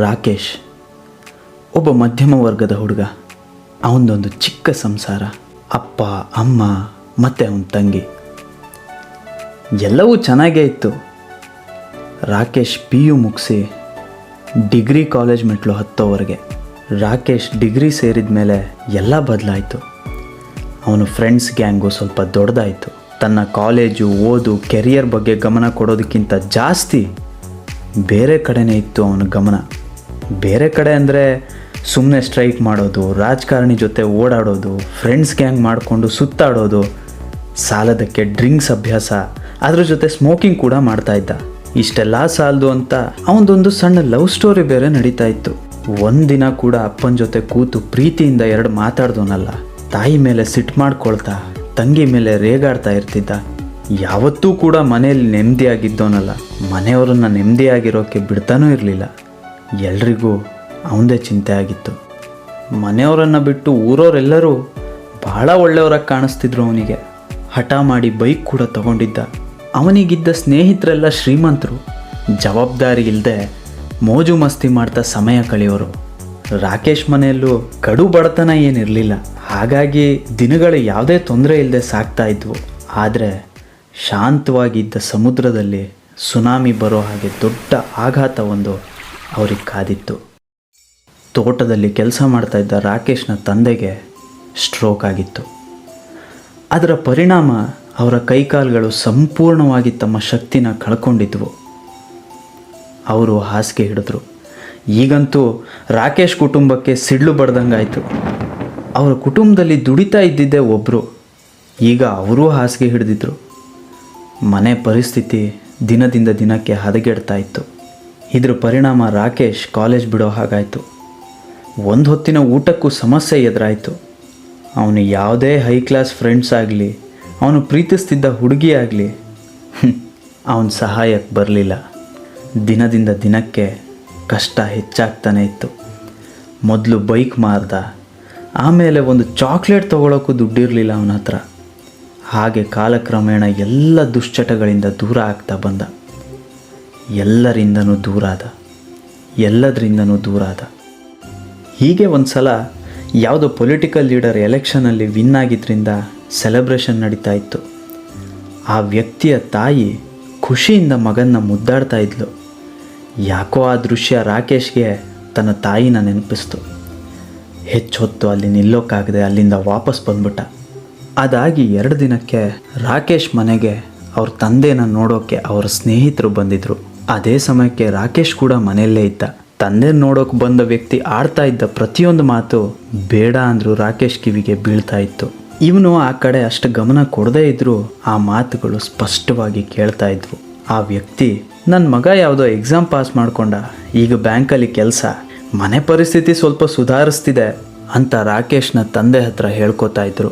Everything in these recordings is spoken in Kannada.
ರಾಕೇಶ್, ಒಬ್ಬ ಮಧ್ಯಮ ವರ್ಗದ ಹುಡುಗ, ಅವನದೊಂದು ಚಿಕ್ಕ ಸಂಸಾರ. ಅಪ್ಪ, ಅಮ್ಮ, ಮತ್ತು ಅವನ ತಂಗಿ. ಎಲ್ಲವೂ ಚೆನ್ನಾಗೇ ಇತ್ತು. ರಾಕೇಶ್ ಪಿ ಯು ಮುಗಿಸಿ ಡಿಗ್ರಿ ಕಾಲೇಜ್ ಮೆಟ್ಲು ಹತ್ತೋವರೆಗೆ ರಾಕೇಶ್ ಡಿಗ್ರಿ ಸೇರಿದ ಮೇಲೆ ಎಲ್ಲ ಬದಲಾಯಿತು. ಅವನು ಫ್ರೆಂಡ್ಸ್ ಗ್ಯಾಂಗು ಸ್ವಲ್ಪ ದೊಡ್ಡದಾಯಿತು. ತನ್ನ ಕಾಲೇಜು, ಓದು, ಕೆರಿಯರ್ ಬಗ್ಗೆ ಗಮನ ಕೊಡೋದಕ್ಕಿಂತ ಜಾಸ್ತಿ ಬೇರೆ ಕಡೆನೇ ಇತ್ತು ಅವನ ಗಮನ. ಬೇರೆ ಕಡೆ ಅಂದರೆ ಸುಮ್ಮನೆ ಸ್ಟ್ರೈಕ್ ಮಾಡೋದು, ರಾಜಕಾರಣಿ ಜೊತೆ ಓಡಾಡೋದು ಫ್ರೆಂಡ್ಸ್ ಗ್ಯಾಂಗ್ ಮಾಡಿಕೊಂಡು ಸುತ್ತಾಡೋದು, ಸಾಲದಕ್ಕೆ ಡ್ರಿಂಕ್ಸ್ ಅಭ್ಯಾಸ, ಅದ್ರ ಜೊತೆ ಸ್ಮೋಕಿಂಗ್ ಕೂಡ ಮಾಡ್ತಾ ಇದ್ದ. ಇಷ್ಟೆಲ್ಲ ಸಾಲದು ಅಂತ ಅವನದೊಂದು ಸಣ್ಣ ಲವ್ ಸ್ಟೋರಿ ಬೇರೆ ನಡೀತಾ ಇತ್ತು. ಒಂದಿನ ಕೂಡ ಅಪ್ಪನ ಜೊತೆ ಕೂತು ಪ್ರೀತಿಯಿಂದ ಎರಡು ಮಾತಾಡ್ದೋನಲ್ಲ. ತಾಯಿ ಮೇಲೆ ಸಿಟ್ಟು ಮಾಡ್ಕೊಳ್ತಾ, ತಂಗಿ ಮೇಲೆ ರೇಗಾಡ್ತಾ ಇರ್ತಿದ್ದ. ಯಾವತ್ತೂ ಕೂಡ ಮನೆಯಲ್ಲಿ ನೆಮ್ಮದಿಯಾಗಿದ್ದೋನಲ್ಲ. ಮನೆಯವರನ್ನ ನೆಮ್ಮದಿಯಾಗಿರೋಕ್ಕೆ ಬಿಡ್ತಾನೂ ಇರಲಿಲ್ಲ. ಎಲ್ರಿಗೂ ಅವನದೇ ಚಿಂತೆ ಆಗಿತ್ತು. ಮನೆಯವರನ್ನು ಬಿಟ್ಟು ಊರವರೆಲ್ಲರೂ ಬಹಳ ಒಳ್ಳೆಯವರಾಗಿ ಕಾಣಿಸ್ತಿದ್ರು ಅವನಿಗೆ. ಹಠ ಮಾಡಿ ಬೈಕ್ ಕೂಡ ತಗೊಂಡಿದ್ದ. ಅವನಿಗಿದ್ದ ಸ್ನೇಹಿತರೆಲ್ಲ ಶ್ರೀಮಂತರು. ಜವಾಬ್ದಾರಿ ಇಲ್ಲದೆ ಮೋಜು ಮಸ್ತಿ ಮಾಡ್ತಾ ಸಮಯ ಕಳೆಯೋರು. ರಾಕೇಶ್ ಮನೆಯಲ್ಲೂ ಕಡು ಬಡತನ ಏನಿರಲಿಲ್ಲ. ಹಾಗಾಗಿ ದಿನಗಳು ಯಾವುದೇ ತೊಂದರೆ ಇಲ್ಲದೆ ಸಾಕ್ತಾ ಇದ್ವು. ಆದರೆ ಶಾಂತವಾಗಿದ್ದ ಸಮುದ್ರದಲ್ಲಿ ಸುನಾಮಿ ಬರೋ ಹಾಗೆ ದೊಡ್ಡ ಆಘಾತ ಒಂದು ಅವ್ರಿಗೆ ಕಾದಿತ್ತು. ತೋಟದಲ್ಲಿ ಕೆಲಸ ಮಾಡ್ತಾ ರಾಕೇಶ್ನ ತಂದೆಗೆ ಸ್ಟ್ರೋಕ್ ಆಗಿತ್ತು. ಅದರ ಪರಿಣಾಮ ಅವರ ಕೈಕಾಲುಗಳು ಸಂಪೂರ್ಣವಾಗಿ ತಮ್ಮ ಶಕ್ತಿನ ಕಳ್ಕೊಂಡಿದ್ವು. ಅವರು ಹಾಸಿಗೆ ಹಿಡಿದ್ರು. ಈಗಂತೂ ರಾಕೇಶ್ ಕುಟುಂಬಕ್ಕೆ ಸಿಡ್ಲು ಬಡ್ದಂಗಾಯಿತು. ಅವರ ಕುಟುಂಬದಲ್ಲಿ ದುಡಿತಾ ಇದ್ದಿದ್ದೇ ಒಬ್ಬರು ಈಗ ಅವರೂ ಹಾಸಿಗೆ ಹಿಡಿದಿದ್ರು. ಮನೆ ಪರಿಸ್ಥಿತಿ ದಿನದಿಂದ ದಿನಕ್ಕೆ ಹದಗೆಡ್ತಾ ಇತ್ತು. ಇದ್ರ ಪರಿಣಾಮ ರಾಕೇಶ್ ಕಾಲೇಜ್ ಬಿಡೋ ಹಾಗಾಯಿತು. ಒಂದು ಹೊತ್ತಿನ ಊಟಕ್ಕೂ ಸಮಸ್ಯೆ ಎದುರಾಯಿತು. ಅವನು ಯಾವುದೇ ಹೈ ಕ್ಲಾಸ್ ಫ್ರೆಂಡ್ಸ್ ಆಗಲಿ, ಅವನು ಪ್ರೀತಿಸ್ತಿದ್ದ ಹುಡುಗಿ ಆಗಲಿ ಅವನ ಸಹಾಯಕ್ಕೆ ಬರಲಿಲ್ಲ. ದಿನದಿಂದ ದಿನಕ್ಕೆ ಕಷ್ಟ ಹೆಚ್ಚಾಗ್ತಾನೆ ಇತ್ತು. ಮೊದಲು ಬೈಕ್ ಮಾರ್ದ, ಆಮೇಲೆ ಒಂದು ಚಾಕ್ಲೇಟ್ ತೊಗೊಳೋಕ್ಕೂ ದುಡ್ಡಿರಲಿಲ್ಲ ಅವನ ಹತ್ರ. ಹಾಗೆ ಕಾಲಕ್ರಮೇಣ ಎಲ್ಲ ದುಶ್ಚಟಗಳಿಂದ ದೂರ ಆಗ್ತಾ ಬಂದ. ಎಲ್ಲರಿಂದನೂ ದೂರ ಆದ ಎಲ್ಲದರಿಂದನೂ ದೂರ ಆದ ಹೀಗೆ ಒಂದು ಸಲ ಯಾವುದೋ ಪೊಲಿಟಿಕಲ್ ಲೀಡರ್ ಎಲೆಕ್ಷನಲ್ಲಿ ವಿನ್ ಆಗಿದ್ದರಿಂದ ಸೆಲೆಬ್ರೇಷನ್ ನಡೀತಾ ಇತ್ತು. ಆ ವ್ಯಕ್ತಿಯ ತಾಯಿ ಖುಷಿಯಿಂದ ಮಗನ್ನ ಮುದ್ದಾಡ್ತಾ ಇದ್ಲು. ಯಾಕೋ ಆ ದೃಶ್ಯ ರಾಕೇಶ್ಗೆ ತನ್ನ ತಾಯಿನ ನೆನಪಿಸ್ತು. ಹೆಚ್ಚೊತ್ತು ಅಲ್ಲಿ ನಿಲ್ಲೋಕ್ಕಾಗದೆ ಅಲ್ಲಿಂದ ವಾಪಸ್ ಬಂದ್ಬಿಟ್ಟ. ಅದಾಗಿ ಎರಡು ದಿನಕ್ಕೆ ರಾಕೇಶ್ ಮನೆಗೆ ಅವ್ರ ತಂದೆನ ನೋಡೋಕ್ಕೆ ಅವರ ಸ್ನೇಹಿತರು ಬಂದಿದ್ರು. ಅದೇ ಸಮಯಕ್ಕೆ ರಾಕೇಶ್ ಕೂಡ ಮನೆಯಲ್ಲೇ ಇದ್ದ. ತಂದೆ ನೋಡೋಕೆ ಬಂದ ವ್ಯಕ್ತಿ ಆಡ್ತಾ ಇದ್ದ ಪ್ರತಿಯೊಂದು ಮಾತು ಬೇಡ ಅಂದರೂ ರಾಕೇಶ್ ಕಿವಿಗೆ ಬೀಳ್ತಾ ಇತ್ತು. ಇವನು ಆ ಕಡೆ ಅಷ್ಟು ಗಮನ ಕೊಡದೇ ಇದ್ದರೂ ಆ ಮಾತುಗಳು ಸ್ಪಷ್ಟವಾಗಿ ಕೇಳ್ತಾ ಇದ್ವು. ಆ ವ್ಯಕ್ತಿ ನನ್ನ ಮಗ ಯಾವುದೋ ಎಕ್ಸಾಮ್ ಪಾಸ್ ಮಾಡಿಕೊಂಡ, ಈಗ ಬ್ಯಾಂಕಲ್ಲಿ ಕೆಲಸ, ಮನೆ ಪರಿಸ್ಥಿತಿ ಸ್ವಲ್ಪ ಸುಧಾರಿಸ್ತಿದೆ ಅಂತ ರಾಕೇಶ್ನ ತಂದೆ ಹತ್ರ ಹೇಳ್ಕೊತಾ ಇದ್ರು.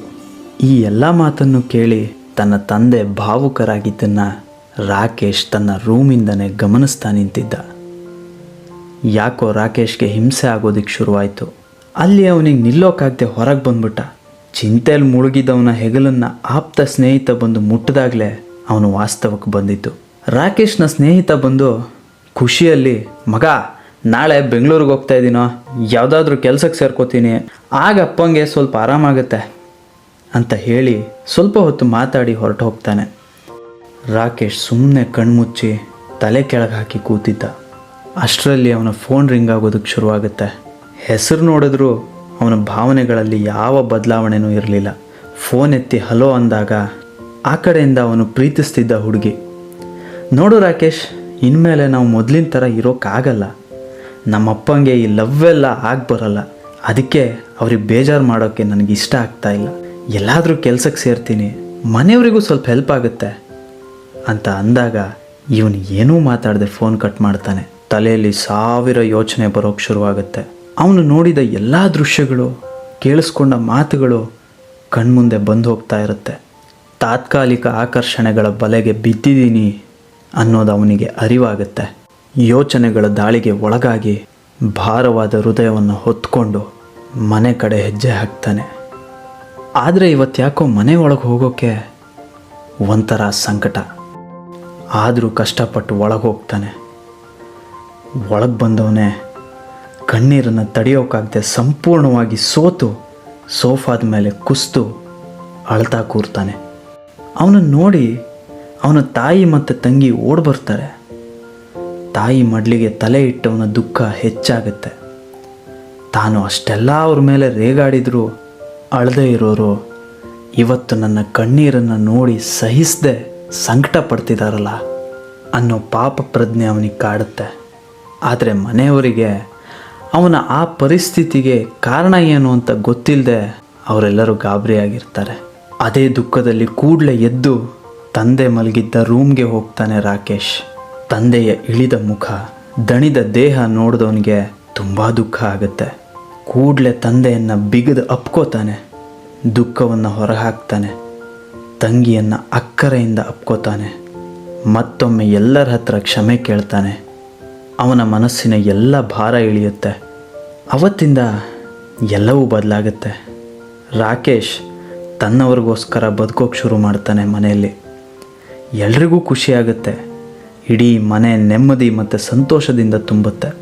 ಈ ಎಲ್ಲ ಮಾತನ್ನು ಕೇಳಿ ತನ್ನ ತಂದೆ ಭಾವುಕರಾಗಿದ್ದನ್ನ ರಾಕೇಶ್ ತನ್ನ ರೂಮಿಂದನೇ ಗಮನಿಸ್ತಾ ನಿಂತಿದ್ದ. ಯಾಕೋ ರಾಕೇಶ್ಗೆ ಹಿಂಸೆ ಆಗೋದಕ್ಕೆ ಶುರುವಾಯಿತು. ಅಲ್ಲಿ ಅವನಿಗೆ ನಿಲ್ಲೋಕ್ಕಾಗದೆ ಹೊರಗೆ ಬಂದ್ಬಿಟ್ಟ. ಚಿಂತೆಯಲ್ಲಿ ಮುಳುಗಿದವನ ಹೆಗಲನ್ನು ಆಪ್ತ ಸ್ನೇಹಿತ ಬಂದು ಮುಟ್ಟಿದಾಗಲೇ ಅವನು ವಾಸ್ತವಕ್ಕೆ ಬಂದಿತ್ತು ರಾಕೇಶ್ನ ಸ್ನೇಹಿತ ಬಂದು, ಖುಷಿಯಲ್ಲಿ, ಮಗ, ನಾಳೆ ಬೆಂಗಳೂರಿಗೆ ಹೋಗ್ತಾ ಇದ್ದೀನೋ ಯಾವುದಾದ್ರೂ ಕೆಲಸಕ್ಕೆ ಸೇರ್ಕೋತೀನಿ. ಆಗ ಅಪ್ಪಂಗೆ ಸ್ವಲ್ಪ ಆರಾಮಾಗುತ್ತೆ. ಅಂತ ಹೇಳಿ ಸ್ವಲ್ಪ ಹೊತ್ತು ಮಾತಾಡಿ ಹೊರಟು ಹೋಗ್ತಾನೆ ರಾಕೇಶ್ ಸುಮ್ಮನೆ ಕಣ್ಮುಚ್ಚಿ ತಲೆ ಕೆಳಗೆ ಹಾಕಿ ಕೂತಿದ್ದ. ಅಷ್ಟರಲ್ಲಿ ಅವನ ಫೋನ್ ರಿಂಗ್ ಆಗೋದಕ್ಕೆ ಶುರುವಾಗುತ್ತೆ. ಹೆಸರು ನೋಡಿದ್ರೂ ಅವನ ಭಾವನೆಗಳಲ್ಲಿ ಯಾವ ಬದಲಾವಣೆನೂ ಇರಲಿಲ್ಲ. ಫೋನ್ ಎತ್ತಿ ಹಲೋ ಅಂದಾಗ ಆ ಕಡೆಯಿಂದ ಅವನು ಪ್ರೀತಿಸ್ತಿದ್ದ ಹುಡುಗಿ. ನೋಡು ರಾಕೇಶ್, ಇನ್ಮೇಲೆ ನಾವು ಮೊದಲಿನ ಥರ ಇರೋಕ್ಕಾಗಲ್ಲ ನಮ್ಮಪ್ಪಂಗೆ ಈ ಲವ್ ಎಲ್ಲ ಆಗಿ ಬರಲ್ಲ ಅದಕ್ಕೆ ಅವ್ರಿಗೆ ಬೇಜಾರು ಮಾಡೋಕ್ಕೆ ನನಗೆ ಇಷ್ಟ ಆಗ್ತಾ ಇಲ್ಲ. ಎಲ್ಲಾದರೂ ಕೆಲಸಕ್ಕೆ ಸೇರ್ತೀನಿ. ಮನೆಯವರಿಗೂ ಸ್ವಲ್ಪ ಹೆಲ್ಪ್ ಆಗುತ್ತೆ. ಅಂತ ಅಂದಾಗ ಇವನು ಏನೂ ಮಾತಾಡದೆ ಫೋನ್ ಕಟ್ ಮಾಡ್ತಾನೆ. ತಲೆಯಲ್ಲಿ ಸಾವಿರ ಯೋಚನೆ ಬರೋಕ್ಕೆ ಶುರುವಾಗುತ್ತೆ. ಅವನು ನೋಡಿದ ಎಲ್ಲ ದೃಶ್ಯಗಳು, ಕೇಳಿಸ್ಕೊಂಡ ಮಾತುಗಳು ಕಣ್ಮುಂದೆ ಬಂದು ಹೋಗ್ತಾ ಇರುತ್ತೆ. ತಾತ್ಕಾಲಿಕ ಆಕರ್ಷಣೆಗಳ ಬಲೆಗೆ ಬಿದ್ದಿದ್ದೀನಿ ಅನ್ನೋದು ಅವನಿಗೆ ಅರಿವಾಗುತ್ತೆ. ಯೋಚನೆಗಳ ದಾಳಿಗೆ ಒಳಗಾಗಿ ಭಾರವಾದ ಹೃದಯವನ್ನು ಹೊತ್ಕೊಂಡು ಮನೆ ಕಡೆ ಹೆಜ್ಜೆ ಹಾಕ್ತಾನೆ. ಆದರೆ ಇವತ್ತು ಯಾಕೋ ಮನೆ ಒಳಗೆ ಹೋಗೋಕ್ಕೆ ಒಂಥರ ಸಂಕಟ. ಆದರೂ ಕಷ್ಟಪಟ್ಟು ಒಳಗೆ ಹೋಗ್ತಾನೆ ಒಳಗೆ ಬಂದವನೇ ಕಣ್ಣೀರನ್ನು ತಡೆಯೋಕ್ಕಾಗದೆ ಸಂಪೂರ್ಣವಾಗಿ ಸೋತು ಸೋಫಾದ ಮೇಲೆ ಕುಸ್ತು ಅಳ್ತಾ ಕೂರ್ತಾನೆ. ಅವನನ್ನು ನೋಡಿ ಅವನ ತಾಯಿ ಮತ್ತು ತಂಗಿ ಓಡ್ ಬರ್ತಾರೆ. ತಾಯಿ ಮಡ್ಲಿಗೆ ತಲೆ ಇಟ್ಟವನ ದುಃಖ ಹೆಚ್ಚಾಗುತ್ತೆ. ತಾನು ಅಷ್ಟೆಲ್ಲ ಅವ್ರ ಮೇಲೆ ರೇಗಾಡಿದ್ರು ಅಳದೇ ಇರೋರು ಇವತ್ತು ನನ್ನ ಕಣ್ಣೀರನ್ನು ನೋಡಿ ಸಹಿಸದೆ ಸಂಕಟ ಪಡ್ತಿದಾರಲ್ಲ ಅನ್ನೋ ಪಾಪ ಪ್ರಜ್ಞೆ ಅವನಿಗೆ ಕಾಡುತ್ತೆ. ಆದರೆ ಮನೆಯವರಿಗೆ ಅವನ ಆ ಪರಿಸ್ಥಿತಿಗೆ ಕಾರಣ ಏನು ಅಂತ ಗೊತ್ತಿಲ್ಲದೆ ಅವರೆಲ್ಲರೂ ಗಾಬರಿಯಾಗಿರ್ತಾರೆ. ಅದೇ ದುಃಖದಲ್ಲಿ ಕೂಡಲೇ ಎದ್ದು ತಂದೆ ಮಲಗಿದ್ದ ರೂಮ್ಗೆ ಹೋಗ್ತಾನೆ ರಾಕೇಶ್. ತಂದೆಯ ಇಳಿದ ಮುಖ, ದಣಿದ ದೇಹ ನೋಡಿದವನಿಗೆ ತುಂಬ ದುಃಖ ಆಗುತ್ತೆ. ಕೂಡಲೇ ತಂದೆಯನ್ನು ಬಿಗಿದು ಅಪ್ಕೋತಾನೆ, ದುಃಖವನ್ನು ಹೊರಹಾಕ್ತಾನೆ. ತಂಗಿಯನ್ನು ಅಕ್ಕರೆಯಿಂದ ಅಪ್ಕೋತಾನೆ. ಮತ್ತೊಮ್ಮೆ ಎಲ್ಲರ ಹತ್ರ ಕ್ಷಮೆ ಕೇಳ್ತಾನೆ. ಅವನ ಮನಸ್ಸಿನ ಎಲ್ಲ ಭಾರ ಇಳಿಯುತ್ತೆ. ಅವತ್ತಿಂದ ಎಲ್ಲವೂ ಬದಲಾಗುತ್ತೆ. ರಾಕೇಶ್ ತನ್ನವ್ರಿಗೋಸ್ಕರ ಬದುಕೋಕೆ ಶುರು ಮಾಡ್ತಾನೆ ಮನೆಯಲ್ಲಿ. ಎಲ್ರಿಗೂ ಖುಷಿಯಾಗುತ್ತೆ. ಇಡೀ ಮನೆ ನೆಮ್ಮದಿ ಮತ್ತು ಸಂತೋಷದಿಂದ ತುಂಬುತ್ತೆ.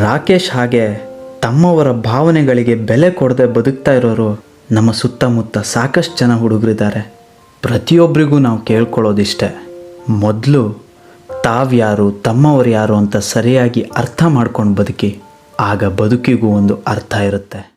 ರಾಕೇಶ್ ಹಾಗೆ ತಮ್ಮವರ ಭಾವನೆಗಳಿಗೆ ಬೆಲೆ ಕೊಡದೆ ಬದುಕ್ತಾ ಇರೋರು ನಮ್ಮ ಸುತ್ತಮುತ್ತ ಸಾಕಷ್ಟು ಜನ ಹುಡುಗರಿದ್ದಾರೆ. ಪ್ರತಿಯೊಬ್ಬರಿಗೂ ನಾವು ಕೇಳ್ಕೊಳ್ಳೋದಿಷ್ಟೆ. ಮೊದಲು ತಾವ್ಯಾರು, ತಮ್ಮವರು ಯಾರು ಅಂತ ಸರಿಯಾಗಿ ಅರ್ಥ ಮಾಡ್ಕೊಂಡು ಬದುಕಿ, ಆಗ ಬದುಕಿಗೂ ಒಂದು ಅರ್ಥ ಇರುತ್ತೆ.